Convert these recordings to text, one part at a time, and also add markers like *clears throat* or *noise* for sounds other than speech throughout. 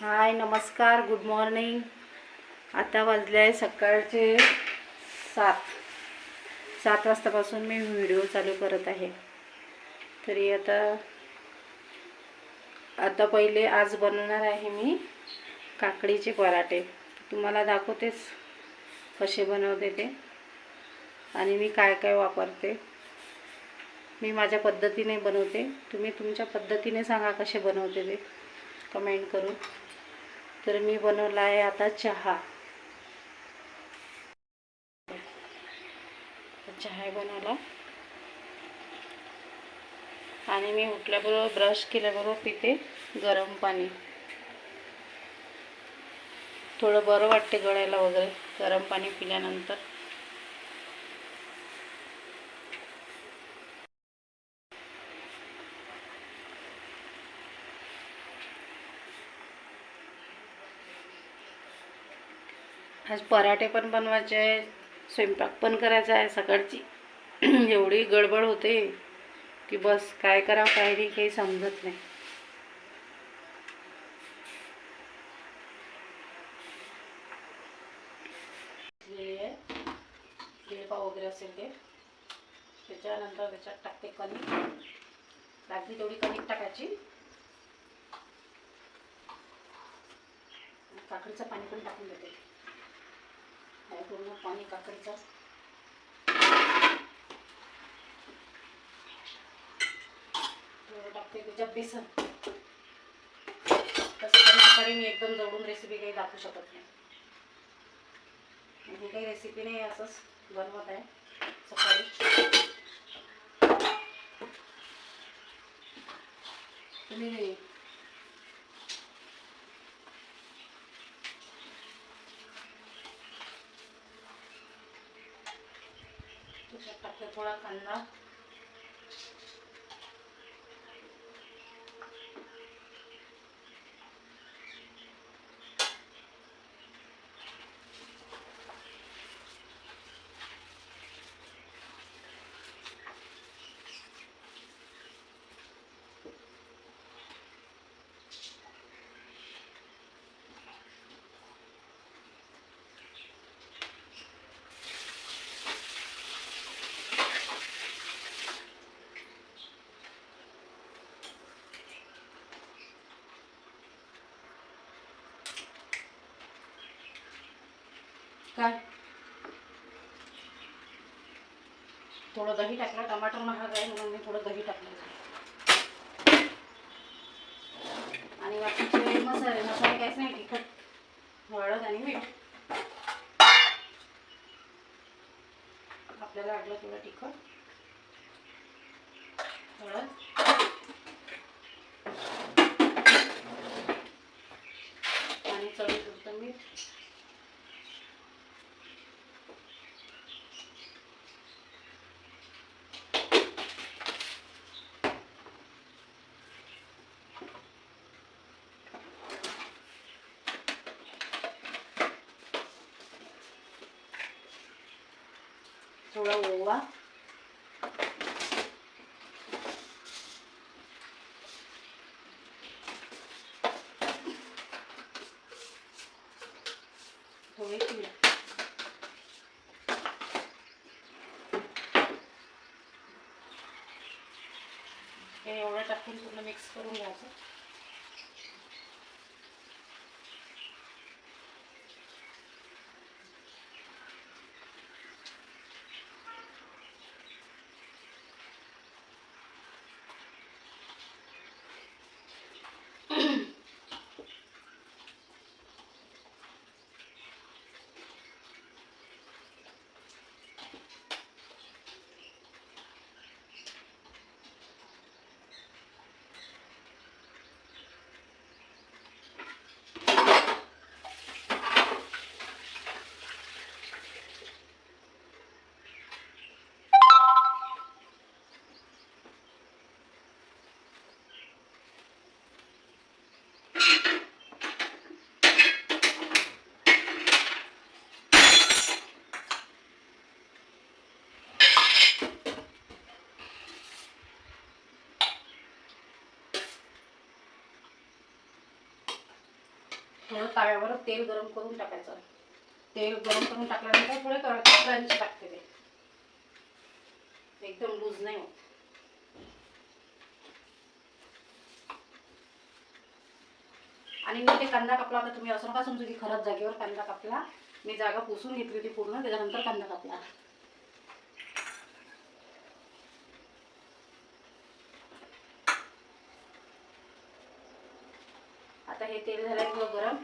हाय नमस्कार good morning आता वाजले आहे सकाळचे सात. सात वाजतापासून मी व्हिडिओ चालू करत आहे. तरी आता आता पहिले आज बनवणार आहे मी काकडीचे पराठे. तुम्हाला दाखवतेच कसे बनवते ते. आणि मी काय काय वापरते. मी माझ्या पद्धतीने बनवते. तुम्ही तुमच्या पद्धतीने सांगा कसे बनवते ते. कमेंट करून. तर मी बनवला आहे आता चहा. चहा बनवला. आणि मी उठल्याबरोबर ब्रश केल्याबरोबर पिते गरम पाणी. थोडं बरं वाटते गळ्याला वगैरे गरम पाणी पिल्यानंतर. आज पराठे पण बनवायचे आहे स्वयंपाक पण करायचा आहे सकाळची. *clears throat* एवढी गडबड होते की बस काय करावं काय नाही काही समजत नाही. हे आहे, वगैरे असेल ते त्याच्यानंतर त्याच्यात टाकते कणिक. लागली तेवढी कणिक टाकायची. काकडीचं पाणी पण टाकून देते. आणि पूर्ण पाणी काकडीचा थोडं टाकते त्याच्यात बेसन. तसं सकाळी मी एकदम जवळून रेसिपी काही दाखवू शकत नाही. ही काही रेसिपी नाही असंच बनवत आहे. सकाळी. तुम्ही त्याच्यात थोडा कांदा काय? थोडं दही टाकलं टमाटर महाग आहे म्हणून मी थोडं दही टाकलं. आणि बाकीचे मसाले मसाले काहीच नाही तिखट हळद आणि मीठ. आपल्याला लागलं थोडं तिखट हळद आणि चवीपुरतं मीठ थोडा ओवा थोडी तीळ हे एवढं टाकून पूर्ण मिक्स थोडं तव्यावर तेल गरम करून टाकायचं. तेल गरम करून टाकल्यानंतर थोडे क्रंच टाकते ते. एकदम लूज नाही होत. आणि मी ते कांदा कापला होता तुम्ही असं नका समजू की खरंच जागेवर कांदा कापला. मी जागा पुसून घेतली होती पूर्ण त्याच्यानंतर कांदा कापला. आता हे तेल झालंय थोडं गरम.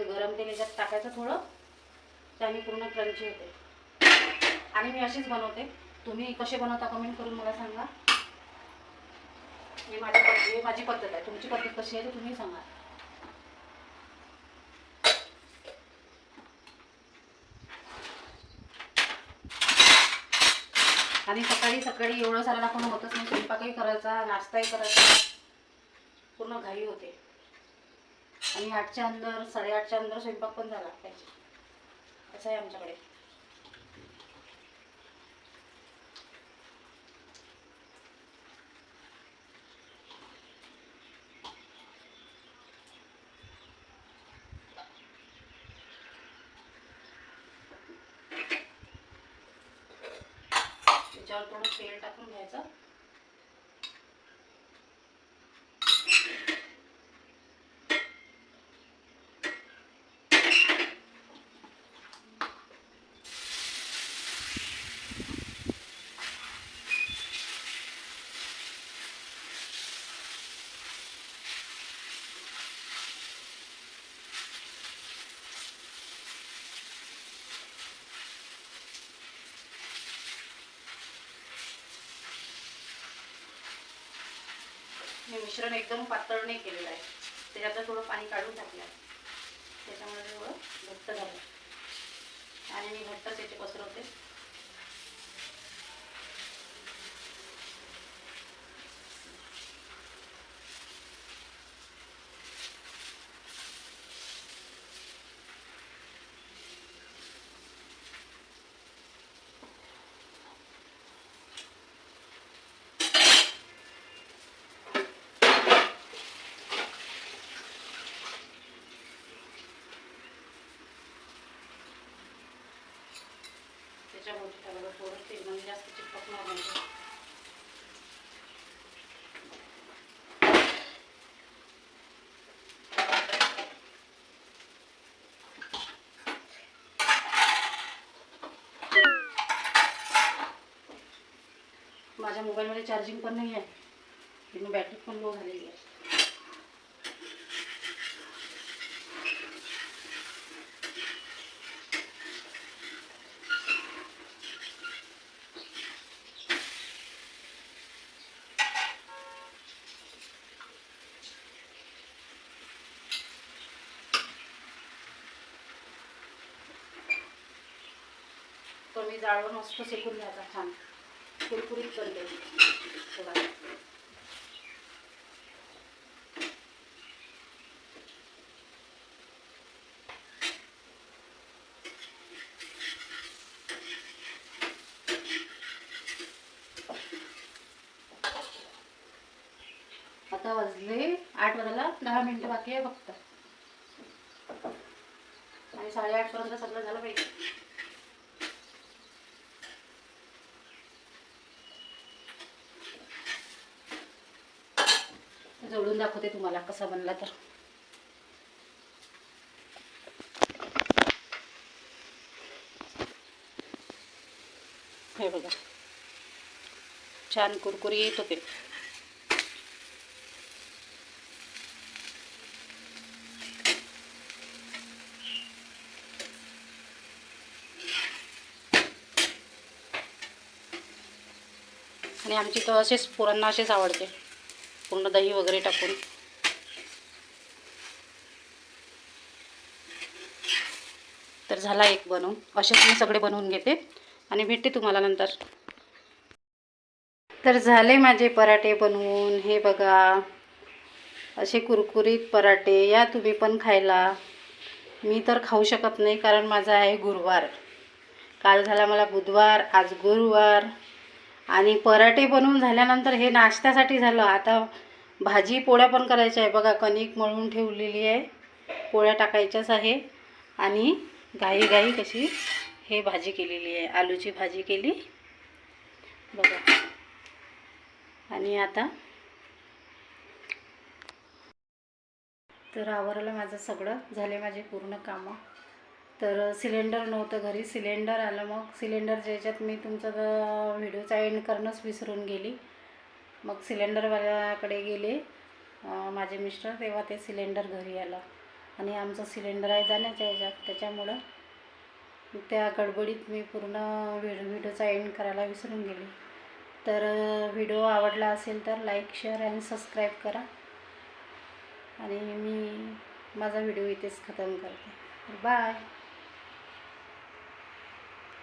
गरम तेल याच्यात टाकायचं थोडं. त्याने पूर्ण क्रंची होते. आणि मी अशीच बनवते. तुम्ही कसे बनवता कमेंट करून मला सांगा. हे माझी पद्धत माझी पद्धत आहे. तुमची पद्धत कशी आहे ते तुम्ही सांगा. आणि सकाळी सकाळी एवढं सारा दाखवणं होतच नाही. स्वयंपाकही करायचा नाश्ताही करायचा. पूर्ण घाई होते. आणि आठच्या अंदर साडेआठच्या अंदर स्वयंपाक पण झाला पाहिजे. असं आहे आमच्याकडे. त्याच्यावर थोडं तेल टाकून घ्यायचं. मिश्रण एकदम पातळ नाही केलेलं आहे. त्याच्यातलं थोडं पाणी काढून टाकलं आहे. त्याच्यामुळे थोडं घट्ट झालं. आणि मी घट्टच याचे पसरवते भोवती टाकलं. माझ्या मोबाईलमध्ये चार्जिंग पण नाही आहे बॅटरी पण लो झालेली आहे कमी जाळून मस्त शेकून घ्यायचा छान. कुरकुरीत बनते थोडा आता वाजले आठ वाजायला दहा मिनिटं बाकी आहे फक्त. आणि साडेआठ पर्यंत सगळं झालं पाहिजे. जवळून दाखवते तुम्हाला कसा बनला तर. हे बघा. छान कुरकुरी येत होते. आणि आमची तर असेच पोरांना असेच आवडते. पूर्ण दही वगैरे टाकून. तर झाला एक बनवून. असेच मी सगळे बनवून घेते. आणि भेटते तुम्हाला नंतर. तर झाले माझे पराठे बनवून. हे बघा. असे कुरकुरीत पराठे. या तुम्ही पण खायला. मी तर खाऊ शकत नाही कारण माझा आहे गुरुवार. काल झाला मला बुधवार आज गुरुवार. आणि पराठे बनवून झाल्यानंतर हे नाश्त्यासाठी झालं. आता भाजी पोळ्या पण करायच्या आहे. बघा कणिक मळून ठेवलेली आहे. पोळ्या टाकायच्याच आहे. आणि घाई घाई कशी हे भाजी केलेली आहे. आलूची भाजी केली. बघा. आणि आता तर आवरलं माझं सगळं. झाले माझे पूर्ण कामं. तर सिलेंडर नव्हतं घरी. सिलेंडर आलं मग. सिलेंडरच्या याच्यात मी तुमचा व्हिडिओचा एंड करणंच विसरून गेली. मग सिलेंडरवाल्याकडे गेले माझे मिस्टर. तेव्हा ते सिलेंडर घरी आलं. आणि आमचं सिलेंडर आहे जाण्याच्या याच्यात त्याच्यामुळं त्या गडबडीत मी पूर्ण व्हिडिओ व्हिडिओचा एंड करायला विसरून गेले. तर व्हिडिओ आवडला असेल तर लाईक शेअर आणि सबस्क्राईब करा. आणि मी माझा व्हिडिओ इथेच खतम करते. बाय